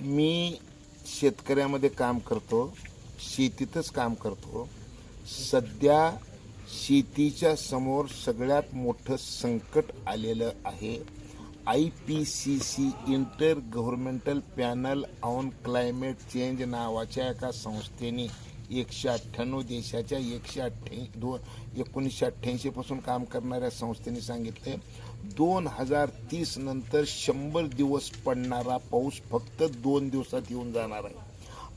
मी शेतकऱ्यामध्ये काम करतो शेतीतच काम करतो. सध्या शेतीच्या समोर सगळ्यात मोठं संकट आलेलं आहे. I P C C inter governmental panel on climate change नावाच्या एका संस्थेने एकशे अठ्ठ्याण्णव देशाच्या एकशे अठ्ठ्या दोन एकोणीसशे अठ्ठ्याऐंशीपासून काम करणाऱ्या संस्थेने सांगितले दोन हजार तीस नंतर शंभर दिवस पडणारा पाऊस फक्त दोन दिवसात येऊन जाणार आहे.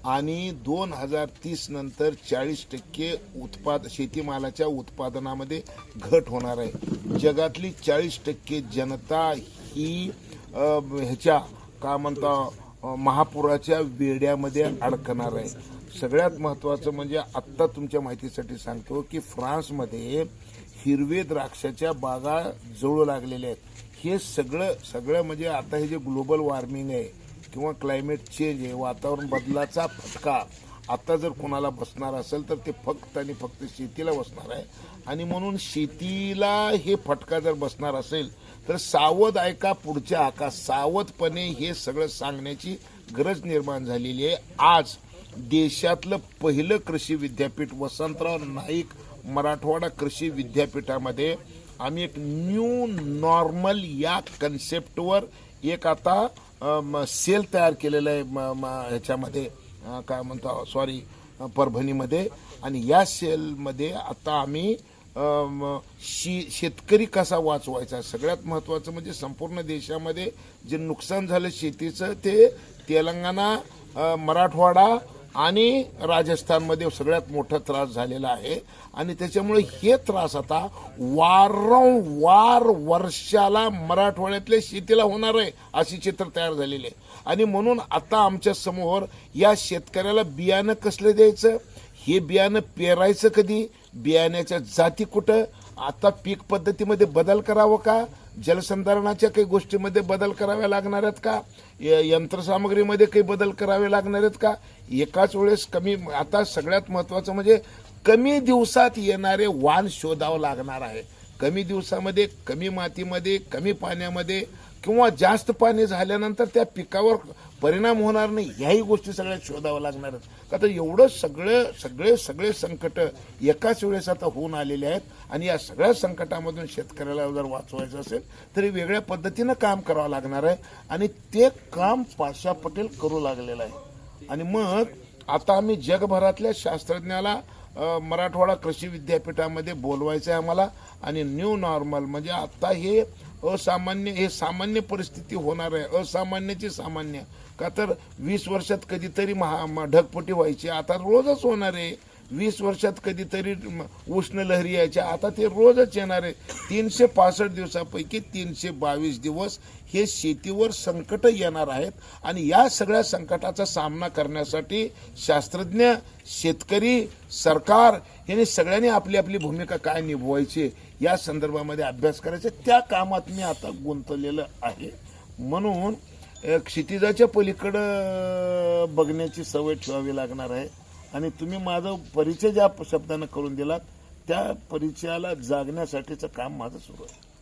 आणि दोन हजार तीस नंतर चाळीस टक्के उत्पाद शेतीमालाच्या उत्पादनामध्ये घट होणार आहे. जगातली चाळीस टक्के जनता ही ह्याच्या का म्हणता महापुराच्या वेड्यामध्ये अडकणार आहे. सगळ्यात महत्त्वाचं म्हणजे आत्ता तुमच्या माहितीसाठी सांगतो की फ्रान्समध्ये हिरवे द्राक्षाच्या बागा जळू लागलेल्या आहेत. हे सगळं सगळं म्हणजे आता हे जे ग्लोबल वॉर्मिंग आहे किंवा क्लायमेट चेंज आहे वातावरण बदलाचा फटका आता जर कोणाला बसणार असेल तर ते फक्त आणि फक्त शेतीला बसणार आहे. आणि म्हणून शेतीला हे फटका जर बसणार असेल तर सावध ऐका पुढच्या आका सावधपणे हे सगळं सांगण्याची गरज निर्माण झालेली आहे. आज देशातलं पहिलं कृषी विद्यापीठ वसंतराव नाईक मराठवाडा कृषी विद्यापीठामध्ये. आम्ही एक न्यू नॉर्मल या कन्सेप्टवर एक आता सेल तयार केलेलं आहे म- म- ह्याच्यामध्ये काय म्हणतो सॉरी परभणीमध्ये. आणि या सेलमध्ये आता आम्ही शी शेतकरी कसा वाचवायचा? सगळ्यात महत्त्वाचं म्हणजे संपूर्ण देशामध्ये जे नुकसान झालं शेतीचं ते तेलंगणा मराठवाडा आणि राजस्थानमध्ये सगळ्यात मोठा त्रास झालेला आहे. आणि त्याच्यामुळे हे त्रास आता वारंवार वर्षाला मराठवाड्यातल्या शेतीला होणार आहे अशी चित्र तयार झालेली आहे. आणि म्हणून आता आमच्यासमोर या शेतकऱ्याला बियाणं कसलं द्यायचं? हे बियाणं पेरायचं कधी? बियाण्याच्या जाती कुठं? आता पीक पद्धतीमध्ये बदल करावं का? जलसंधारणाच्या काही गोष्टीमध्ये बदल कराव्या लागणार आहेत का? य- यंत्रसामग्रीमध्ये काही बदल करावे लागणार आहेत का? एकाच वेळेस कमी आता सगळ्यात महत्वाचं म्हणजे कमी दिवसात येणारे वाण शोधावं लागणार आहे. कमी दिवसामध्ये कमी मातीमध्ये कमी पाण्यामध्ये किंवा जास्त पाणी झाल्यानंतर त्या पिकावर परिणाम होणार नाही ह्याही गोष्टी सगळ्या शोधाव्या लागणारच. का तर एवढं सगळं सगळे सगळे संकट एकाच वेळेस आता होऊन आलेले आहेत आणि या सगळ्या संकटामधून शेतकऱ्याला जर वाचवायचं असेल तरी वेगळ्या पद्धतीनं काम करावं लागणार आहे आणि ते काम पाशा पटेल करू लागलेलं आहे. आणि मग आता आम्ही जगभरातल्या शास्त्रज्ञाला मराठवाडा कृषी विद्यापीठामध्ये बोलवायचं आहे आम्हाला आणि न्यू नॉर्मल म्हणजे आत्ता हे असामान्य हे सामान्य परिस्थिती होणार आहे. असामान्याची सामान्य. का तर वीस वर्षात कधीतरी महा ढगपटी व्हायची. आता रोजच होणार आहे. वीस वर्षात कधीतरी म- उष्ण लहरी यायच्या. आता ते रोजच येणार. आहे तीनशे पासष्ट दिवसापैकी तीनशे बावीस दिवस हे शेतीवर संकट येणार आहेत. आणि या सगळ्या संकटाचा सामना करण्यासाठी शास्त्रज्ञ शेतकरी सरकार यांनी सगळ्यांनी आपली आपली भूमिका काय निभवायची या संदर्भामध्ये अभ्यास करायचा. त्या कामात मी आता गुंतलेलं आहे. म्हणून क्षितिजाच्या पलीकडं बघण्याची सवय ठेवावी लागणार आहे. आणि तुम्ही माझा परिचय ज्या शब्दानं करून दिलात त्या परिचयाला जागण्यासाठीचं काम माझं सुरू आहे.